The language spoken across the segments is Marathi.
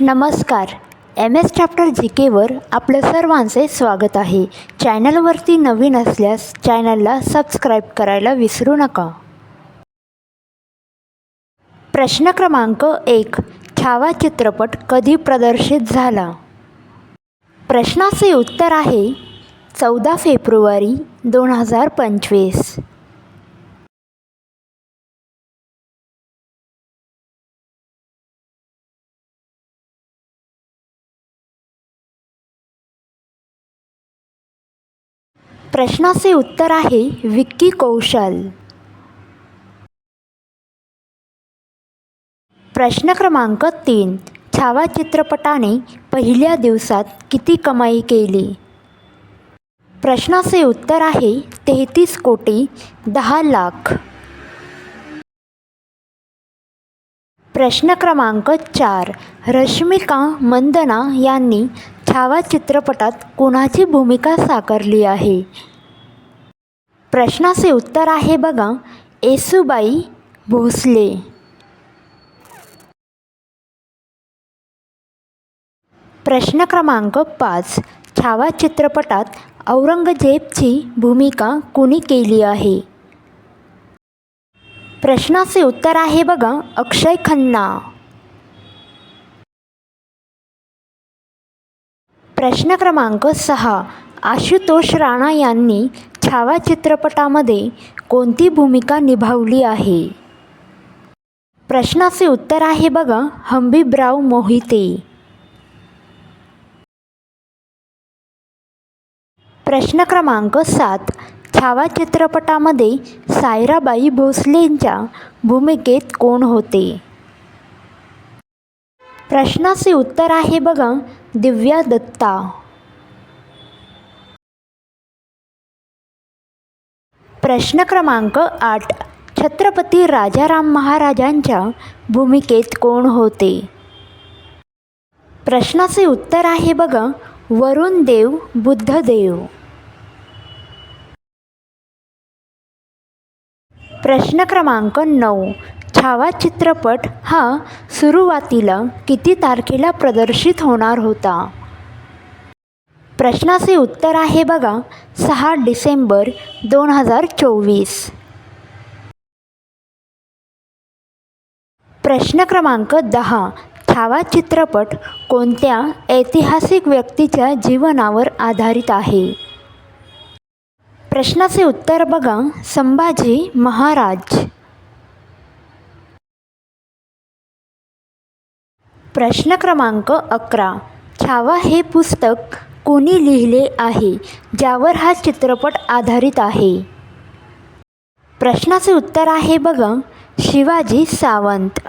नमस्कार. एम एस चॅप्टर जी केवर आपलं सर्वांचे स्वागत आहे. चॅनलवरती नवीन असल्यास चॅनलला सबस्क्राईब करायला विसरू नका. प्रश्न क्रमांक एक. छावा चित्रपट कधी प्रदर्शित झाला? प्रश्नाचे उत्तर आहे चौदा फेब्रुवारी दोन हजार पंचवीस. प्रश्नाचे उत्तर आहे विक्की कौशल. प्रश्न क्रमांक तीन. छावा चित्रपटाने पहिल्या दिवसात किती कमाई केली? प्रश्नाचे उत्तर आहे तेहतीस कोटी दहा लाख. प्रश्न क्रमांक चार. रश्मिका मंदना यांनी छावा चित्रपटात कुणाची भूमिका साकारली आहे? प्रश्नाचे उत्तर आहे बघा येसुबाई भोसले. प्रश्न क्रमांक पाच. छावा चित्रपटात औरंगजेबची भूमिका कुणी केली आहे? प्रश्नाचे उत्तर आहे बघा अक्षय खन्ना. प्रश्न क्रमांक सहा. आशुतोष राणा यांनी छावा चित्रपटामध्ये कोणती भूमिका निभावली आहे? प्रश्नाचे उत्तर आहे बघा हंबीबराव मोहिते. प्रश्न क्रमांक सात. छावा चित्रपटामध्ये सायराबाई भोसलेंच्या भूमिकेत कोण होते? प्रश्नाचे उत्तर आहे बघा दिव्या दत्ता. प्रश्न क्रमांक आठ. छत्रपती राजाराम महाराजांच्या भूमिकेत कोण होते? प्रश्नाचे उत्तर आहे बघा वरुण देव बुद्धदेव. प्रश्न क्रमांक नऊ. छावा चित्रपट हा सुरुवातीला किती तारखेला प्रदर्शित होणार होता? प्रश्नाचे उत्तर आहे बघा सहा डिसेंबर दोन हजार चोवीस. प्रश्न क्रमांक दहा छावा चित्रपट कोणत्या ऐतिहासिक व्यक्तीच्या जीवनावर आधारित आहे? प्रश्नाचे उत्तर बघा संभाजी महाराज. प्रश्न क्रमांक अकरा. छावा हे पुस्तक कोणी लिहिले आहे? ज्यावर हा चित्रपट आधारित आहे? प्रश्नाचे उत्तर आहे बघा शिवाजी सावंत.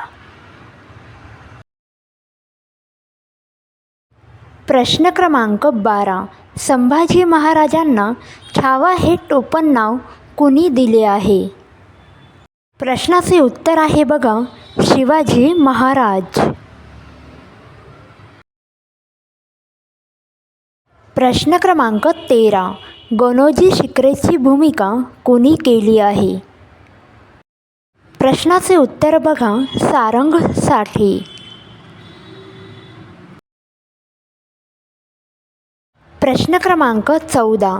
प्रश्न क्रमांक बारा. संभाजी महाराजांना छावा हे टोपण नाव कुणी दिले आहे? प्रश्नाचे उत्तर आहे बघा शिवाजी महाराज. प्रश्न क्रमांक तेरा. गणोजी शिकरेची भूमिका कोणी केली आहे? प्रश्नाचे उत्तर बघा सारंग साठे प्रश्न क्रमांक चौदा.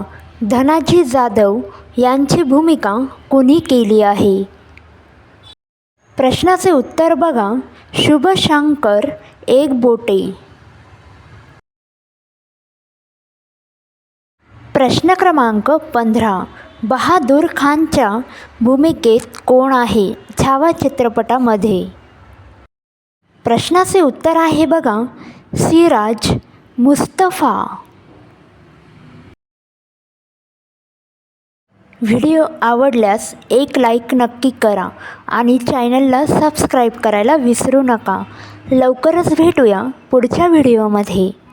धनाजी जाधव यांची भूमिका कोणी केली आहे? प्रश्नाचे उत्तर बघा शुभशंकर एक बोटे प्रश्न क्रमांक पंधरा. बहादूर खानच्या भूमिकेत कोण आहे? छावा चित्रपटामध्ये. प्रश्नाचे उत्तर आहे बघा. सिराज मुस्तफा. व्हिडिओ आवडल्यास एक लाईक नक्की करा आणि चॅनलला सबस्क्राईब करायला विसरू नका. लवकरच भेटूया पुढच्या व्हिडिओमध्ये.